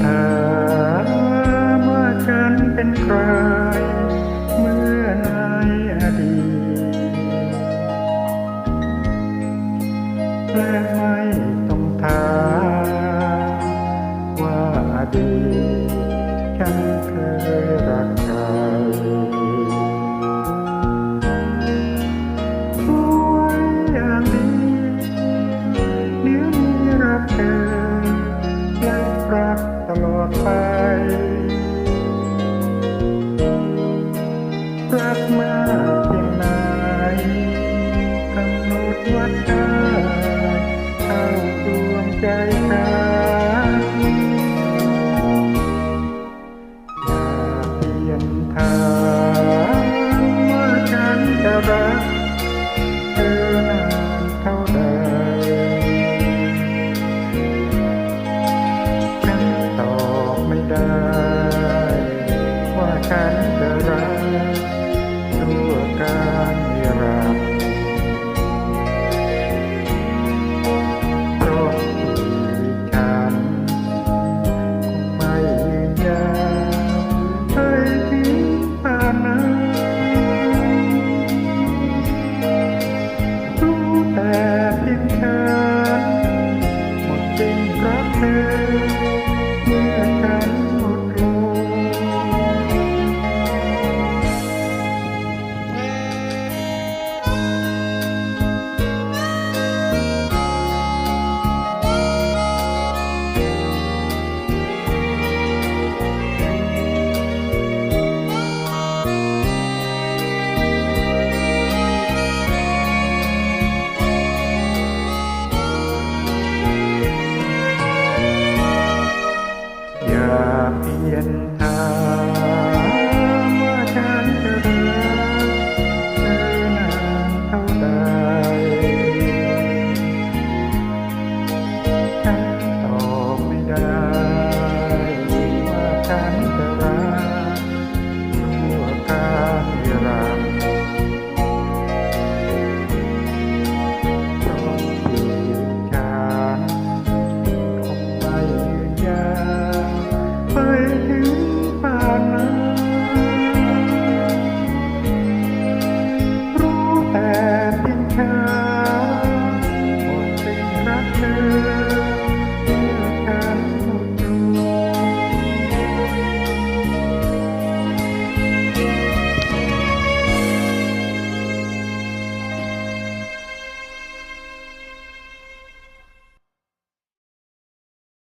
ถามว่าฉันเป็นใคร เมื่อในอดีตและไม่ต้องถามว่าอดีตฉันเคยรัก อดไป รักมากเพียงไหนกำหนดวัดได้เท่าดวงใจกัน รักชั่วการ การเดิ